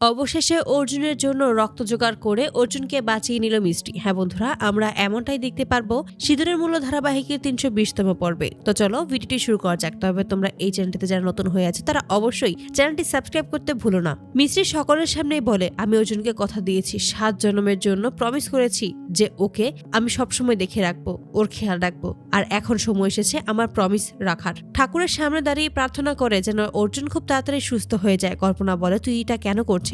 অবশেষে অর্জুনের জন্য রক্ত জোগাড় করে অর্জুনকে বাঁচিয়ে নিল মিষ্টি। হ্যাঁ বন্ধুরা, আমরা এমনটাই দেখতে পারব সিঁদুরের মূল্য ধারাবাহিকের তিনশো বিশতম পর্বে। তো চলো ভিডিওটি শুরু করা যাক। তবে তোমরা এই চ্যানেলটিতে যারা নতুন হয়ে আছে, তারা অবশ্যই চ্যানেলটি সাবস্ক্রাইব করতে ভুলো না। মিষ্টি সকলের সামনেই বলে, আমি অর্জুনকে কথা দিয়েছি, সাত জন্মের জন্য প্রমিস করেছি যে ওকে আমি সবসময় দেখে রাখব, ওর খেয়াল রাখব। আর এখন সময় এসেছে আমার প্রমিস রাখার। ঠাকুরের সামনে দাঁড়িয়ে প্রার্থনা করে যেন অর্জুন খুব তাড়াতাড়ি সুস্থ হয়ে যায়। কল্পনা বলে, তুই এটা কেন করছিস?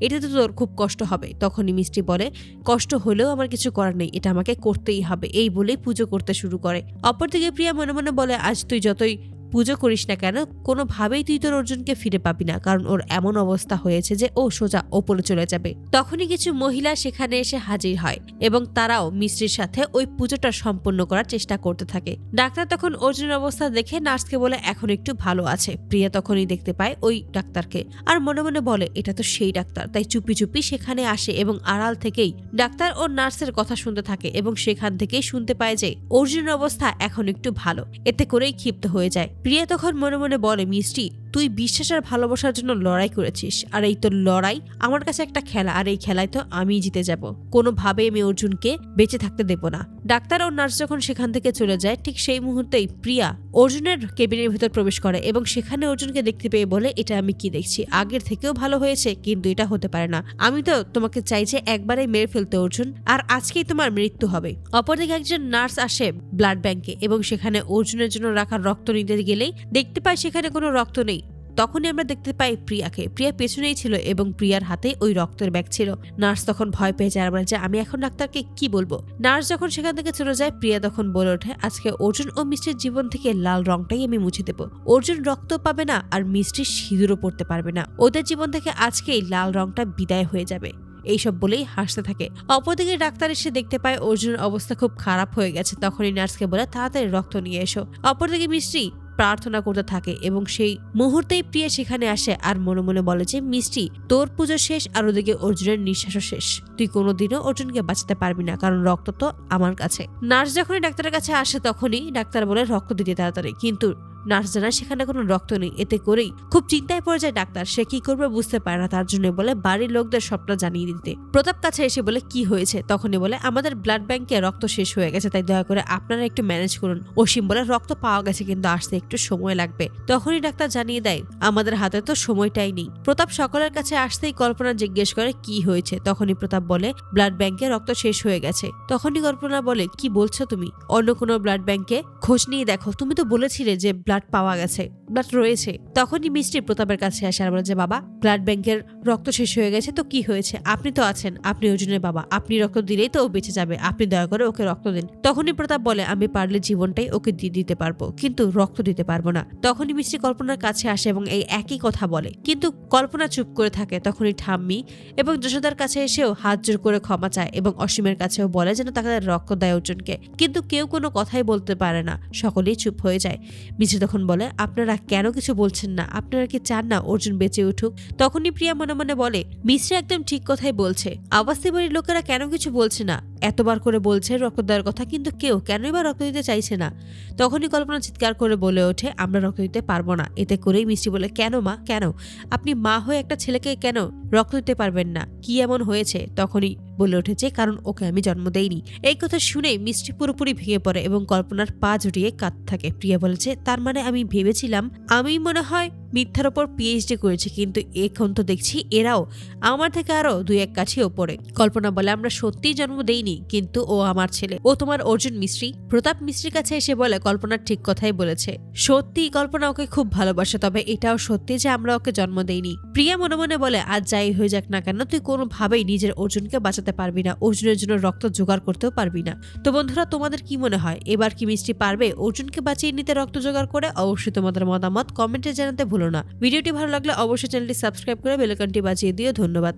এটাতে তোর খুব কষ্ট হবে। তখনই মিষ্টি বলে, কষ্ট হলেও আমার কিছু করার নেই। এটা আমাকে করতেই হবে। এই বলেই পুজো করতে শুরু করে। অপরদিকে প্রিয়া মনে মনে বলে, আজ তুই যতই পুজো করিস না কেন, কোনোভাবেই তুই তোর অর্জুনকে ফিরে পাবি না, কারণ ওর এমন অবস্থা হয়েছে যে ও সোজা ওপরে চলে যাবে। তখনই কিছু মহিলা সেখানে এসে হাজির হয় এবং তারাও মিস্ত্রির সাথে ওই পুজোটা সম্পন্ন করার চেষ্টা করতে থাকে। ডাক্তার তখন অর্জুনের অবস্থা দেখে নার্সকে বলে, এখন একটু ভালো আছে। প্রিয়া তখনই দেখতে পায় ওই ডাক্তারকে আর মনে মনে বলে, এটা তো সেই ডাক্তার। তাই চুপি চুপি সেখানে আসে এবং আড়াল থেকেই ডাক্তার ও নার্সের কথা শুনতে থাকে এবং সেখান থেকেই শুনতে পায় যে, অর্জুনের অবস্থা এখন একটু ভালো। এতে করেই ক্ষিপ্ত হয়ে যায়। প্রিয়া তখন মনে মনে বলে মিষ্টি তুই বিশ্বাস আর ভালোবাসার জন্য লড়াই করেছিস। আর এই তোর লড়াই আমার কাছে একটা খেলা, আর এই খেলায় তো আমিই জিতে যাব। কোনোভাবে আমি অর্জুনকে বেঁচে থাকতে দেব না। ডাক্তার ও নার্স যখন সেখান থেকে চলে যায়, ঠিক সেই মুহূর্তেই প্রিয়া অর্জুনের কেবিনের ভিতর প্রবেশ করে এবং সেখানে অর্জুনকে দেখতে পেয়ে বলে, এটা আমি কি দেখছি? আগের থেকেও ভালো হয়েছে, কিন্তু এটা হতে পারে না। আমি তো তোমাকে চাই যে একবারে মেরে ফেলতে অর্জুন, আর আজকেই তোমার মৃত্যু হবে। অপরদিকে একজন নার্স আসে ব্লাড ব্যাংকে এবং সেখানে অর্জুনের জন্য রাখা রক্ত নিতে গেলেই দেখতে পায় সেখানে কোনো রক্ত নেই। তখনই আমরা দেখতে পাই প্রিয়াকে। প্রিয়া পেছনেই ছিল এবং প্রিয়ার হাতে ওই রক্তের ব্যাগ ছিল। নার্স তখন ভয় পেয়ে যায়, বলে যে, আমি এখন ডাক্তারকে কি বলব? নার্স যখন সেখান থেকে চলে যায়, প্রিয়া তখন বলে ওঠে, আজকে অর্জুন ও মিষ্টির জীবন থেকে লাল রংটাই আমি মুছে দেবো। অর্জুন রক্ত পাবে না আর মিষ্টির সিঁদুরও পড়তে পারবে না। ওদের জীবন থেকে আজকেই লাল রংটা বিদায় হয়ে যাবে। এইসব বলেই হাসতে থাকে। অপরদিকে ডাক্তার এসে দেখতে পায়, অর্জুনের অবস্থা খুব খারাপ হয়ে গেছে। তখনই নার্সকে বলে, তাড়াতাড়ি রক্ত নিয়ে এসো। অপরদিকে মিষ্টি প্রার্থনা করতে থাকে এবং সেই মুহূর্তেই প্রিয়া সেখানে আসে আর মনে মনে বলে যে, মিষ্টি, তোর পুজো শেষ আর ওদিকে অর্জুনের নিঃশ্বাসও শেষ। তুই কোনোদিনও অর্জুনকে বাঁচাতে পারবি না, কারণ রক্ত তো আমার কাছে। নার্স যখনই ডাক্তারের কাছে আসে তখনই ডাক্তার বলে, রক্ত দিতে তাড়াতাড়ি। কিন্তু নার্স জানায় সেখানে কোনো রক্ত নেই, এতে করেই খুব চিন্তায় পড়ে যায় ডাক্তার। সে কি করবে বুঝতে পারে না তার জন্য বলে, বাড়ির লোকদের সবটা জানিয়ে দিতে। প্রতাপ কাছে এসে বলে, কি হয়েছে? তখনই বলে, আমাদের ব্লাড ব্যাংকে রক্ত শেষ হয়ে গেছে, তাই দয়া করে আপনারা একটু ম্যানেজ করুন। অসীম বলে, রক্ত পাওয়া গেছে কিন্তু আসতে একটু সময় লাগবে। তখনই ডাক্তার জানিয়ে দেয়, আমাদের হাতে তো সময়টাই নেই। প্রতাপ সকলের কাছে আসতেই কল্পনা জিজ্ঞেস করে, কি হয়েছে? তখনই প্রতাপ বলে ব্লাড ব্যাংকে রক্ত শেষ হয়ে গেছে। তখনই কল্পনা বলে, কি বলছো তুমি? অন্য কোনো ব্লাড ব্যাংকে খোঁজ নিয়ে দেখো। তুমি তো বলেছিলে যে ব্লাড পাওয়া গেছে ব্লাড রয়েছে। তখনই মিষ্টি প্রতাপের কাছে আসে আর বলে যে, বাবা ব্লাড ব্যাংকের রক্ত শেষ হয়ে গেছে, তো কি হয়েছে? আপনি তো আছেন, আপনি অর্জুনের বাবা। আপনি রক্ত দিলেই তো ও বেঁচে যাবে, আপনি দয়া করে ওকে রক্ত দিন। তখনই প্রতাপ বলে, আমি পারলে জীবনটাই ওকে দিয়ে দিতে পারব, কিন্তু রক্ত দিতে পারব না। তখনই মিষ্টি কল্পনার কাছে আসে এবং এই একই কথা বলে। কিন্তু কল্পনা চুপ করে থাকে। তখনই ঠাম্মি এবং যশোদার কাছে এসেও হাত জোর করে ক্ষমা চায় এবং অসীমের কাছেও বলে যেন তাকে রক্ত দেয় অর্জুনকে। কিন্তু কেউ কোনো কথাই বলতে পারে না। সকলেই চুপ হয়ে যায়। মিষ্টি তখন বলে, আপনারা কেন কিছু বলছেন না? আপনারা কি চান না অর্জুন বেঁচে উঠুক? তখনই প্রিয়া মনে মনে বলে, মিশ্রা একদম ঠিক কথাই বলছে। আবাসী বাড়ির লোকেরা কেন কিছু বলছে না? এতবার করে বলছে রক্ত দেওয়ার কথা, কিন্তু কেউ কেনই বা রক্ত দিতে চাইছে না? তখনই কল্পনা চিৎকার করে বলে ওঠে, আমরা রক্ত দিতে পারব না। এতে করেই মিষ্টি বলে, কেন মা? কেন? আপনি মা হয়ে একটা ছেলেকে কেন রক্ত দিতে পারবেন না? কি এমন হয়েছে? তখনই বলে উঠেছে, কারণ ওকে আমি জন্ম দেইনি। এই কথা শুনে মিষ্টি পুরোপুরি ভেঙে পড়ে এবং কল্পনার পা জড়িয়ে কাঁদতে থাকে। প্রিয়া বলেছে, তার মানে আমি ভেবেছিলাম, আমি মনে হয় মিথ্যার ওপর পিএইচডি করেছি, কিন্তু এখন তো দেখছি এরাও আমার থেকে আরও দুই এক কাছে ওপরে। কল্পনা বলে, আমরা সত্যিই জন্ম দেইনি, কিন্তু ও আমার ছেলে। ও তোমার অর্জুন মিস্ত্রি। প্রতাপ মিস্ত্রির কাছে এসে বলে কল্পনার ঠিক কথাই বলেছে। সত্যি কল্পনা ওকে খুব ভালোবাসে, তবে এটাও সত্যি যে আমরা ওকে জন্ম দেইনি। প্রিয়া মনে মনে বলে, আজ যাই হয়ে যাক না কেন, তুই কোনোভাবেই নিজের অর্জুনকে বাঁচাতে পারবি না, অর্জুনের জন্য রক্ত জোগাড় করতেও পারবি না। তো বন্ধুরা, তোমাদের কি মনে হয়? এবার কি মিষ্টি পারবে? অর্জুনকে বাঁচিয়ে নিতে রক্ত জোগাড় করে অবশ্যই তোমাদের মতামত কমেন্টে জানাতে ভুলো না। ভিডিওটি ভালো লাগলে অবশ্যই চ্যানেলটি সাবস্ক্রাইব করে বেলকনটি বাজিয়ে দিও। ধন্যবাদ।